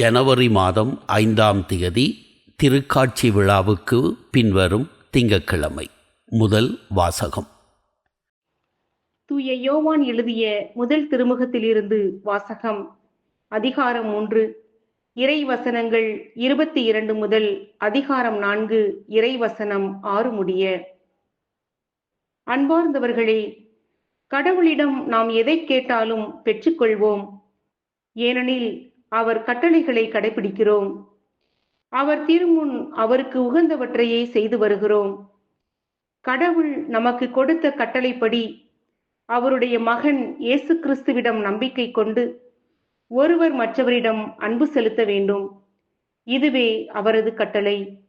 ஜனவரி மாதம் ஐந்தாம் தேதி திருக்காட்சி விழாவுக்கு பின்வரும் திங்கட்கிழமை முதல் வாசகம். தூய யோவான் எழுதிய முதல் திருமுகத்திலிருந்து வாசகம். அதிகாரம் மூன்று. இறை வசனங்கள் இருபத்தி இரண்டு முதல் அதிகாரம் நான்கு. இறை வசனம் ஆறு முடிய. அன்பார்ந்தவர்களே கடவுளிடம் நாம் எதை கேட்டாலும் பெற்றுக்கொள்வோம். ஏனெனில் அவர் கட்டளைகளை கடைபிடிக்கிறோம். அவர் திருமுன் அவருக்கு உகந்தவற்றையே செய்து வருகிறோம். கடவுள் நமக்கு கொடுத்த கட்டளைப்படி அவருடைய மகன் இயேசு கிறிஸ்துவிடம் நம்பிக்கை கொண்டு ஒருவர் மற்றவரிடம் அன்பு செலுத்த வேண்டும். இதுவே அவரது கட்டளை.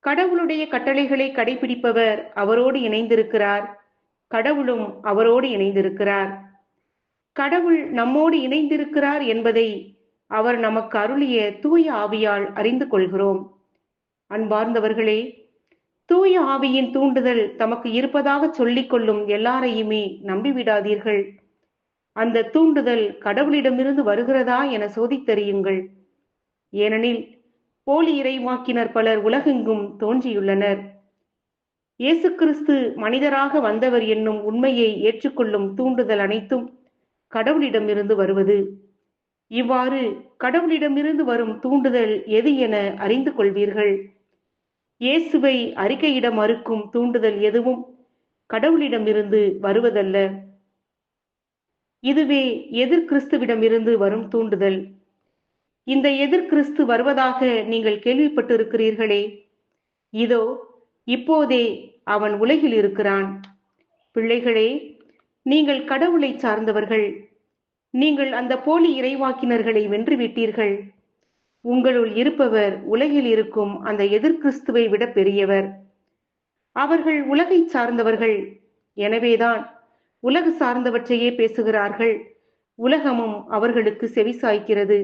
கடவுளுடைய கட்டளைகளை கடைபிடிப்பவர் அவரோடு இணைந்திருக்கிறார். கடவுளும் அவரோடு இணைந்திருக்கிறார். கடவுள் நம்மோடு இணைந்திருக்கிறார் என்பதை அவர் நமக்கு அருளிய தூய ஆவியால் அறிந்து கொள்கிறோம். அன்பார்ந்தவர்களே தூய ஆவியின் தூண்டுதல் தமக்கு இருப்பதாக சொல்லிக் கொள்ளும் எல்லாரையுமே நம்பிவிடாதீர்கள். அந்த தூண்டுதல் கடவுளிடமிருந்து வருகிறதா என சோதித்தறியுங்கள். ஏனெனில் போலி இறைவாக்கினர் பலர் உலகெங்கும் தோன்றியுள்ளனர். இயேசு கிறிஸ்து மனிதராக வந்தவர் என்னும் உண்மையை ஏற்றுக்கொள்ளும் தூண்டுதல் அனைத்தும் கடவுளிடமிருந்து வருவது. இவ்வாறு கடவுளிடமிருந்து வரும் தூண்டுதல் எது என அறிந்து கொள்வீர்கள்? இயேசுவை அறிக்கையிட மறுக்கும் தூண்டுதல் எதுவும் கடவுளிடமிருந்து வருவதல்ல. இதுவே எதிர் கிறிஸ்துவிடமிருந்து வரும் தூண்டுதல். இந்த எதிர் கிறிஸ்து வருவதாக நீங்கள் கேள்விப்பட்டிருக்கிறீர்களே. இதோ இப்போதே அவன் உலகில் இருக்கிறான். பிள்ளைகளே நீங்கள் கடவுளை சார்ந்தவர்கள். நீங்கள் அந்த போலி இறைவாக்கினர்களை வென்றுவிட்டீர்கள். உங்களுள் இருப்பவர் உலகில் இருக்கும் அந்த எதிர்கிறிஸ்துவை விட பெரியவர். அவர்கள் உலகை சார்ந்தவர்கள். எனவேதான் உலக சார்ந்தவற்றையே பேசுகிறார்கள். உலகமும் அவர்களுக்கு செவிசாய்க்கிறது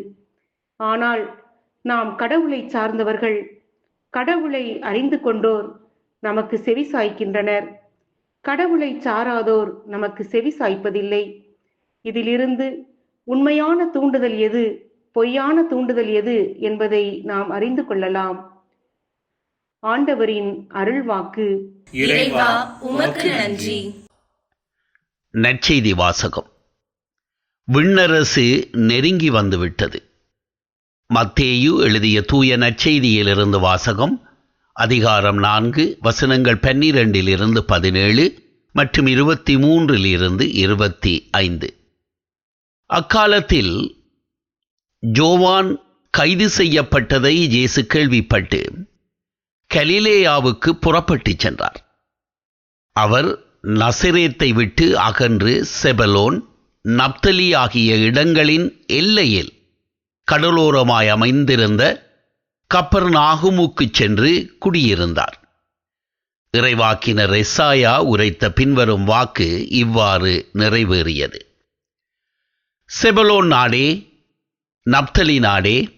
ஆனால் நாம் கடவுளை சார்ந்தவர்கள். கடவுளை அறிந்து கொண்டோர் நமக்கு செவி சாய்க்கின்றனர். கடவுளை சாராதோர் நமக்கு செவி சாய்ப்பதில்லை. இதிலிருந்து உண்மையான தூண்டுதல் எது பொய்யான தூண்டுதல் எது என்பதை நாம் அறிந்து கொள்ளலாம். ஆண்டவரின் அருள்வாக்கு. இறைவா உமக்கு நன்றி. நற்செய்தி வாசகம். விண்ணரசு நெருங்கி வந்துவிட்டது. மத்தேயு எழுதிய தூய நற்செய்தியிலிருந்து வாசகம் அதிகாரம் நான்கு வசனங்கள் பன்னிரண்டிலிருந்து பதினேழு மற்றும் இருபத்தி மூன்றில் இருந்து இருபத்தி ஐந்து. அக்காலத்தில் ஜோவான் கைது செய்யப்பட்டதை இயேசு கேள்விப்பட்டு கலிலேயாவுக்கு புறப்பட்டுச் சென்றார். அவர் நசிரேத்தை விட்டு அகன்று செபலோன் நப்தலி ஆகிய இடங்களின் எல்லையில் கடலோரமாய் அமைந்திருந்த கப்பர் நாகுமுக்குச் சென்று குடியிருந்தார். இறைவாக்கினர் எஸ்ஸாயா உரைத்த பின்வரும் வாக்கு இவ்வாறு நிறைவேறியது. செபலோன் நாடே நப்தலி நாடே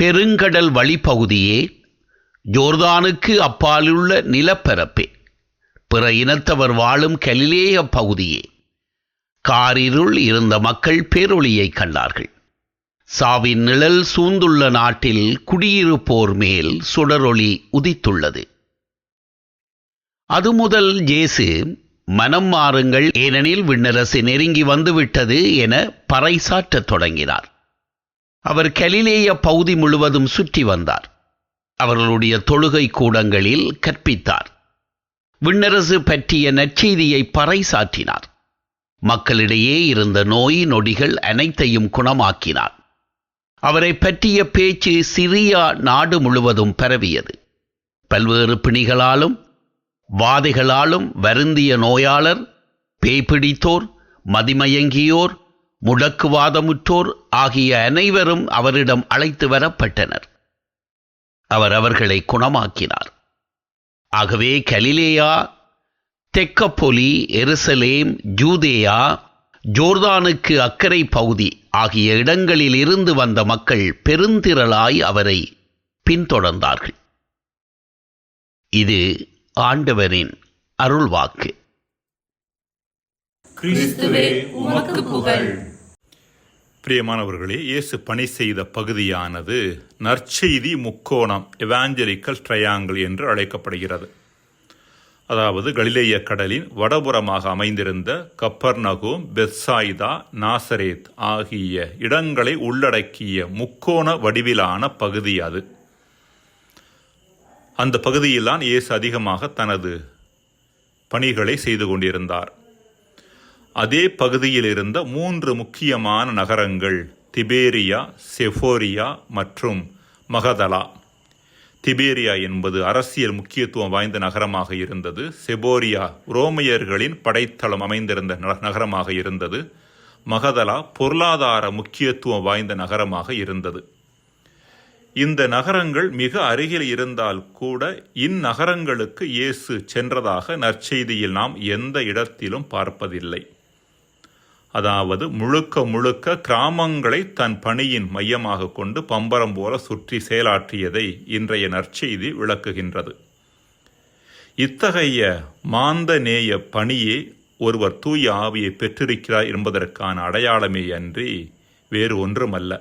பெருங்கடல் வழிப்பகுதியே ஜோர்தானுக்கு அப்பாலுள்ள நிலப்பரப்பே. பிற இனத்தவர் வாழும் கலிலேய பகுதியே காரிருள் இருந்த மக்கள் பேரொளியைக் கண்டார்கள். சாவின் நிழல் சூழ்ந்துள்ள நாட்டில் குடியிருப்போர் மேல் சுடரொளி உதித்துள்ளது. அது முதல் ஜேசு மனம் மாறுங்கள் ஏனெனில் விண்ணரசு நெருங்கி வந்துவிட்டது என பறைசாற்றத் தொடங்கினார். அவர் கலிலேய பகுதி முழுவதும் சுற்றி வந்தார். அவர்களுடைய தொழுகை கூடங்களில் கற்பித்தார். விண்ணரசு பற்றிய நற்செய்தியை பறைசாற்றினார். மக்களிடையே இருந்த நோய் நொடிகள் அனைத்தையும் குணமாக்கினார். அவரை பற்றிய பேச்சு சிரியா நாடு முழுவதும் பரவியது. பல்வேறு பிணிகளாலும் வாதைகளாலும் வருந்திய நோயாளர் பேய்பிடித்தோர் மதிமயங்கியோர் முடக்குவாதமுற்றோர் ஆகிய அனைவரும் அவரிடம் அழைத்து வரப்பட்டனர். அவர் அவர்களை குணமாக்கினார். ஆகவே கலிலேயா தெக்கப்பொலி எருசலேம் ஜூதேயா ஜோர்தானுக்கு அக்கறை பகுதி ஆகிய இடங்களில் இருந்து வந்த மக்கள் பெருந்திரளாய் அவரை பின்தொடர்ந்தார்கள். இது ஆண்டவரின் அருள்வாக்கு. கிறிஸ்துவே உமக்கு புகழ். பிரியமானவர்களே இயேசு பணி செய்த பகுதியானது நற்செய்தி முக்கோணம் எவாஞ்சலிக்கல் ட்ரையாங்கிள் என்று அழைக்கப்படுகிறது. அதாவது கலிலேய கடலின் வடபுறமாக அமைந்திருந்த கப்பர்நகோம் பெத்சாய்தா நாசரேத் ஆகிய இடங்களை உள்ளடக்கிய முக்கோண வடிவிலான பகுதி அது. அந்த பகுதியில்தான் இயேசு அதிகமாக தனது பணிகளை செய்து கொண்டிருந்தார். அதே பகுதியில் இருந்த மூன்று முக்கியமான நகரங்கள் திபேரியா செஃபோரியா மற்றும் மகதலா. திபேரியா என்பது அரசியல் முக்கியத்துவம் வாய்ந்த நகரமாக இருந்தது. செபோரியா ரோமையர்களின் படைத்தளம் அமைந்திருந்த நகரமாக இருந்தது. மகதலா பொருளாதார முக்கியத்துவம் வாய்ந்த நகரமாக இருந்தது. இந்த நகரங்கள் மிக அருகில் இருந்தால் கூட இந்நகரங்களுக்கு இயேசு சென்றதாக நற்செய்தியில் நாம் எந்த இடத்திலும் பார்ப்பதில்லை. அதாவது முழுக்க முழுக்க கிராமங்களை தன் பணியின் மையமாக கொண்டு பம்பரம் போல சுற்றி செயலாற்றியதை இன்றைய நற்செய்தி விளக்குகின்றது. இத்தகைய மாந்தநேய பணியே ஒருவர் தூய ஆவியை பெற்றிருக்கிறார் என்பதற்கான அடையாளமே அன்றி வேறு ஒன்றுமல்ல.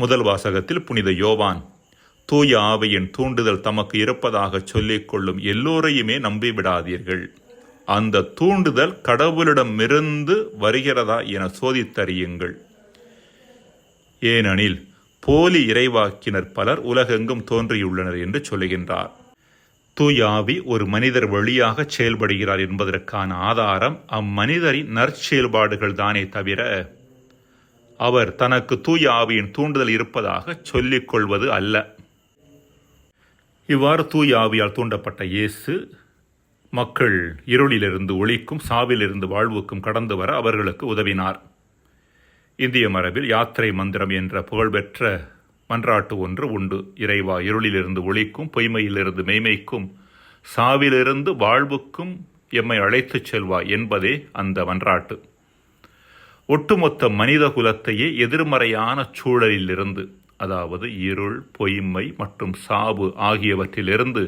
முதல் வாசகத்தில் புனித யோவான். தூய ஆவையின் தூண்டுதல் தமக்கு இருப்பதாக சொல்லிக் கொள்ளும் எல்லோரையுமே நம்பிவிடாதீர்கள். அந்த தூண்டுதல் கடவுளிடமிருந்து வருகிறதா என சோதித்தறியுங்கள். ஏனெனில் போலி இறைவாக்கினர் பலர் உலகெங்கும் தோன்றியுள்ளனர் என்று சொல்லுகின்றார். தூயாவி ஒரு மனிதர் வழியாக செயல்படுகிறார் என்பதற்கான ஆதாரம் அம்மனிதரின் நற்செயல்பாடுகள் தானே தவிர அவர் தனக்கு தூய ஆவியின் தூண்டுதல் இருப்பதாக சொல்லிக் கொள்வது அல்ல. இவ்வாறு தூய ஆவியால் தூண்டப்பட்ட இயேசு மக்கள் இருளிலிருந்து ஒளிக்கும் சாவிலிருந்து வாழ்வுக்கும் கடந்து வர அவர்களுக்கு உதவினார். இந்திய மரபில் யாத்திரை மந்திரம் என்ற புகழ்பெற்ற மன்றாட்டு ஒன்று உண்டு. இறைவா இருளிலிருந்து ஒளிக்கும் பொய்மையிலிருந்து மெய்மைக்கும் சாவிலிருந்து வாழ்வுக்கும் எம்மை அழைத்துச் செல்வாய் என்பதே அந்த மன்றாட்டு. ஒட்டுமொத்த மனித குலத்தையே எதிர்மறையான சூழலிலிருந்து அதாவது இருள் பொய்மை மற்றும் சாவு ஆகியவற்றிலிருந்து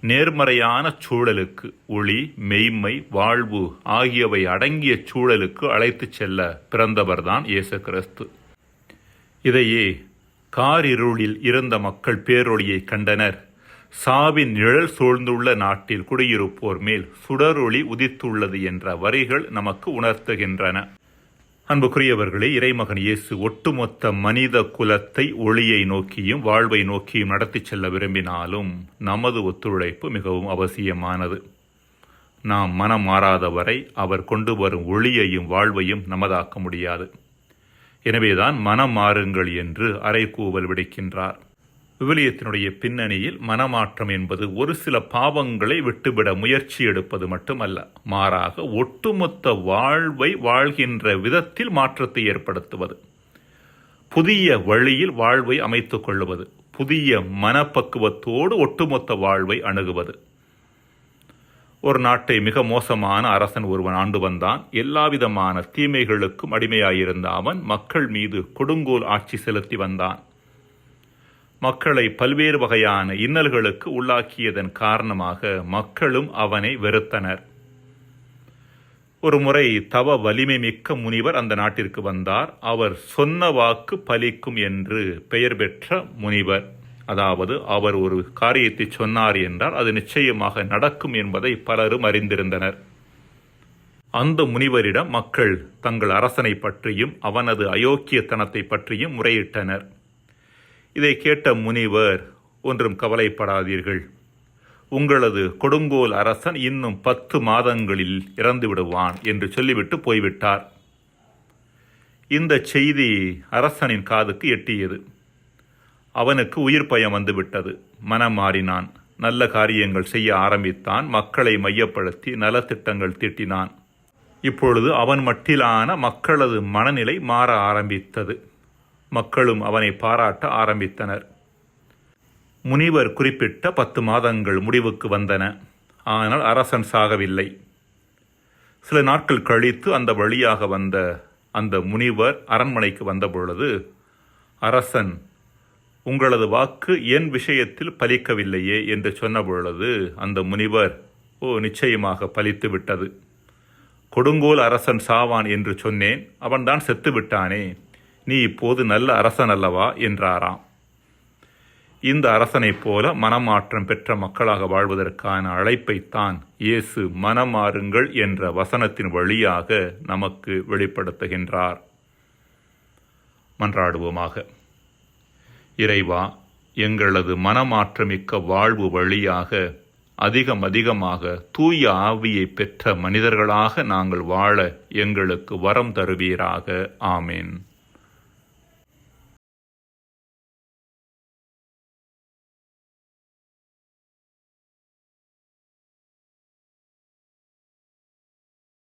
நேர்மறையான சூழலுக்கு ஒளி மெய்மை வாழ்வு ஆகியவை அடங்கிய சூழலுக்கு அழைத்துச் செல்ல பிறந்தவர்தான் இயேசு கிறிஸ்து இதையே காரிருளில் இருந்த மக்கள் பேரொளியை கண்டனர். சாவின் நிழல் சூழ்ந்துள்ள நாட்டில் குடியிருப்போர் மேல் சுடரொளி உதித்துள்ளது என்ற வரிகள் நமக்கு உணர்த்துகின்றன. அன்புக்குரியவர்களே இறைமகன் இயேசு ஒட்டுமொத்த மனித குலத்தை ஒளியை நோக்கியும் வாழ்வை நோக்கியும் நடத்தி செல்ல விரும்பினாலும் நமது ஒத்துழைப்பு மிகவும் அவசியமானது. நாம் மனம் மாறாதவரை அவர் கொண்டு வரும் ஒளியையும் வாழ்வையும் நமதாக்க முடியாது. எனவேதான் மனம் மாறுங்கள் என்று அறைகூவல் விடுக்கின்றார். விவிலியத்தினுடைய பின்னணியில் மனமாற்றம் என்பது ஒரு சில பாவங்களை விட்டுவிட முயற்சி எடுப்பது மட்டுமல்ல மாறாக ஒட்டுமொத்த வாழ்வை வாழ்கின்ற விதத்தில் மாற்றத்தை ஏற்படுத்துவது புதிய வழியில் வாழ்வை அமைத்துக் கொள்ளுவது புதிய மனப்பக்குவத்தோடு ஒட்டுமொத்த வாழ்வை அணுகுவது. ஒரு நாட்டை மிக மோசமான அரசன் ஒருவன் ஆண்டு வந்தான். எல்லாவிதமான தீமைகளுக்கும் அடிமையாயிருந்த அவன் மக்கள் மீது கொடுங்கோல் ஆட்சி செலுத்தி வந்தான். மக்களை பல்வேறு வகையான இன்னல்களுக்கு உள்ளாக்கியதன் காரணமாக மக்களும் அவனை வெறுத்தனர். ஒரு முறை தவ வலிமை மிக்க முனிவர் அந்த நாட்டிற்கு வந்தார். அவர் சொன்ன வாக்கு பலிக்கும் என்று பெயர் பெற்ற முனிவர். அதாவது அவர் ஒரு காரியத்தை சொன்னார் என்றால் அது நிச்சயமாக நடக்கும் என்பதை பலரும் அறிந்திருந்தனர். அந்த முனிவரிடம் மக்கள் தங்கள் அரசனை பற்றியும் அவனது அயோக்கியத்தனத்தை பற்றியும் முறையிட்டனர். இதை கேட்ட முனிவர் ஒன்றும் கவலைப்படாதீர்கள். உங்களது கொடுங்கோல் அரசன் இன்னும் பத்து மாதங்களில் இறந்து விடுவான் என்று சொல்லிவிட்டு போய்விட்டார். இந்த செய்தி அரசனின் காதுக்கு எட்டியது. அவனுக்கு உயிர் பயம் வந்துவிட்டது. மனம் மாறினான். நல்ல காரியங்கள் செய்ய ஆரம்பித்தான். மக்களை மையப்படுத்தி நலத்திட்டங்கள் தீட்டினான். இப்பொழுது அவன் மட்டிலான மக்களது மனநிலை மாற ஆரம்பித்தது. மக்களும் அவனை பாராட்ட ஆரம்பித்தனர். முனிவர் குறிப்பிட்ட பத்து மாதங்கள் முடிவுக்கு வந்தன. ஆனால் அரசன் சாகவில்லை. சில நாட்கள் கழித்து அந்த வழியாக வந்த அந்த முனிவர் அரண்மனைக்கு வந்தபொழுது அரசன் உங்களது வாக்கு என் விஷயத்தில் பலிக்கவில்லையே? என்று சொன்னபொழுது அந்த முனிவர் ஓ நிச்சயமாக பலித்து விட்டது கொடுங்கோல் அரசன் சாவான் என்று சொன்னேன். அவன்தான் செத்து விட்டானே நீ இப்போது நல்ல அரசன் அல்லவா? என்றாராம். இந்த அரசனைப் போல மனமாற்றம் பெற்ற மக்களாக வாழ்வதற்கான அழைப்பைத்தான் இயேசு மனமாறுங்கள் என்ற வசனத்தின் வழியாக நமக்கு வெளிப்படுத்துகின்றார். மன்றாடுவோமாக. இறைவா எங்களது மனமாற்றமிக்க வாழ்வு வழியாக அதிகம் அதிகமாக தூய ஆவியை பெற்ற மனிதர்களாக நாங்கள் வாழ எங்களுக்கு வரம் தருவீராக. ஆமேன்.